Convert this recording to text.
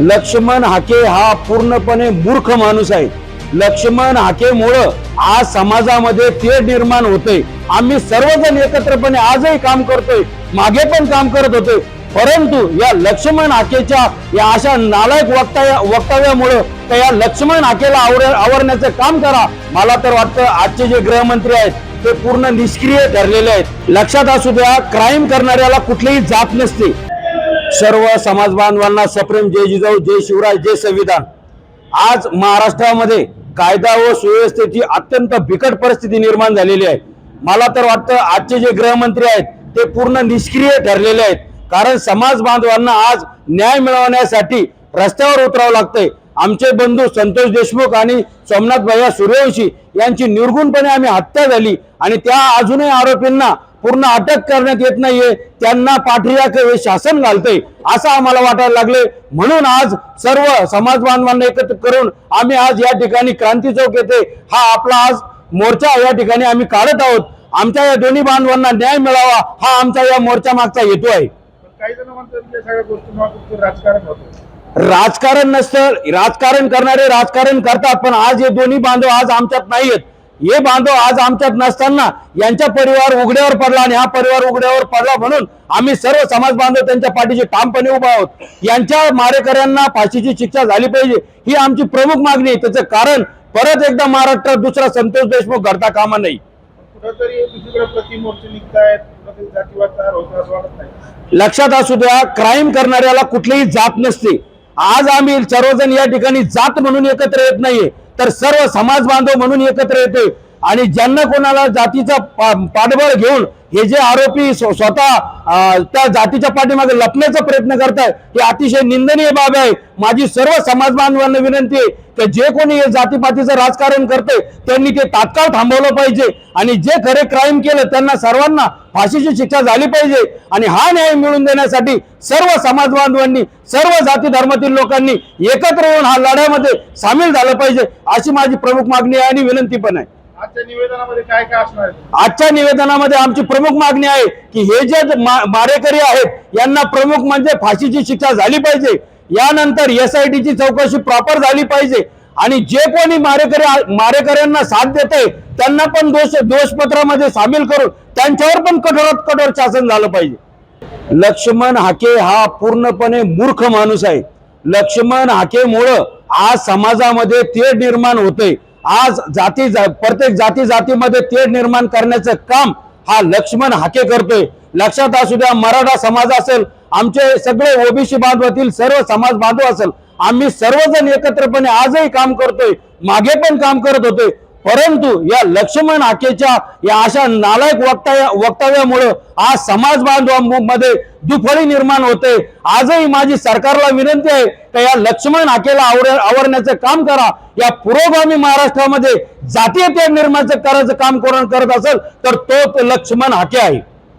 लक्ष्मण हाके हा पूर्णपणे मूर्ख माणूस आहे. लक्ष्मण हाकेमुळं आज समाजामध्ये तेढ निर्माण होते आम्ही सर्वजण एकत्रपणे आजही काम करतोय मागे पण काम करत होते परंतु या लक्ष्मण हाकेच्या या अशा नालायक वक्तव्या वक्तव्यामुळं तर या लक्ष्मण हाकेला आवर आवरण्याचं काम करा. मला तर वाटतं आजचे जे गृहमंत्री आहेत ते पूर्ण निष्क्रिय ठरलेले आहेत. लक्षात असू द्या क्राईम करणाऱ्याला कुठलीही जात नसते. सर्व समाज बांधवांना सप्रेम जय जिजाऊ जय शिवराय जय संविधान. आज महाराष्ट्रामध्ये कायदा व सुव्यवस्थेची अत्यंत बिकट परिस्थिती निर्माण झालेली आहे. मला तर वाटतं आजचे जे गृहमंत्री आहेत ते पूर्ण निष्क्रिय ठरलेले आहेत. कारण समाज बांधवांना आज न्याय मिळवण्यासाठी रस्त्यावर उतरावं लागतंय. आमचे बंधू संतोष देशमुख आणि सोमनाथ भैया सूर्यवंशी यांची निर्गुणपणे आम्ही हत्या झाली आणि त्या अजूनही आरोपींना पूर्ण अटक करण्यात येत नाहीये. त्यांना पाठीराख हे शासन घालतंय असं आम्हाला वाटायला लागले म्हणून आज सर्व समाज बांधवांना एकत्र करून आम्ही आज या ठिकाणी क्रांती चौक येथे हा आपला आज मोर्चा या ठिकाणी आम्ही काढत आहोत. आमच्या या दोन्ही बांधवांना न्याय मिळावा हा आमचा या मोर्चा मागचा हेतू आहे. राजकारण नसतं राजकारण करणारे राजकारण करतात पण आज हे दोन्ही बांधव आज आमच्यात नाहीयेत. हे बांधव आज आमच्यात नसताना यांचा परिवार उघड्यावर पडला आणि हा परिवार उघड्यावर पडला म्हणून आम्ही सर्व समाज बांधव त्यांच्या पाठीशी ठामपणे उभा आहोत. यांच्या मारेकऱ्यांना फाशीची शिक्षा झाली पाहिजे ही आमची प्रमुख मागणी आहे. त्याचं कारण परत एकदा महाराष्ट्रात दुसरा संतोष देशमुख घडता कामा नाही. लक्षात असू द्या क्राईम करणाऱ्याला कुठलीही जात नसते. आज आम्ही सर्वजण या ठिकाणी जात म्हणून एकत्र येत नाहीये. तर सर्व समाज बांधव म्हणून एकत्र येते आणि ज्यांना कोणाला जातीचा पा- पाठबळ घेऊन हे जे आरोपी स्वतः त्या जातीच्या पाठीमागे लपण्याचा प्रयत्न करतायत ही अतिशय निंदनीय बाब आहे. माझी सर्व समाज बांधवांना विनंती आहे की जे कोणी हे जातीपातीचं राजकारण करते त्यांनी ते तात्काळ थांबवलं पाहिजे. आणि जे खरे क्राईम केलं त्यांना सर्वांना फाशीची शिक्षा झाली पाहिजे. आणि हा न्याय मिळवून देण्यासाठी सर्व समाज बांधवांनी सर्व जाती धर्मातील लोकांनी एकत्र येऊन हा लढ्यामध्ये सामील झालं पाहिजे अशी माझी प्रमुख मागणी आहे आणि विनंती पण आहे. आजच्या निवेदनामध्ये काय काय असणार आजच्या निवेदनामध्ये आमची प्रमुख मागणी आहे की हे जे मारेकरी आहेत यांना प्रमुख म्हणजे फाशीची शिक्षा झाली पाहिजे. यानंतर एस आय ची चौकशी प्रॉपर झाली पाहिजे. आणि जे कोणी मारेकरी मारेकऱ्यांना साथ देते त्यांना पण दोष दोषपत्रामध्ये सामील करून त्यांच्यावर पण कठोरात कठोर शासन झालं पाहिजे. लक्ष्मण हाके हा पूर्णपणे मूर्ख माणूस आहे. लक्ष्मण हाकेमुळं आज समाजामध्ये तेढ निर्माण होते आज जाती जा- प्रत्येक जाती जातीमध्ये तेढ निर्माण करण्याचं काम हा लक्ष्मण हाके करतोय. लक्षात असू द्या मराठा समाज असेल आमचे सगळे ओबीसी बांधवातील सर्व समाज बांधव असेल आम्ही सर्वजण एकत्रपणे आजही काम करतोय मागे पण काम करत होते. परंतु या लक्ष्मण हाकेच्या या अशा नालायक वक्तव्या वक्तव्यामुळं आज समाज बांधवांमध्ये दुफळी निर्माण होते. आजही माझी सरकारला विनंती आहे का या लक्ष्मण हाकेला आवर आवरण्याचं काम करा. या पुरोगामी महाराष्ट्रामध्ये जातीय तेढ करायचं काम कोण करत असेल तर तो लक्ष्मण हाके आहे.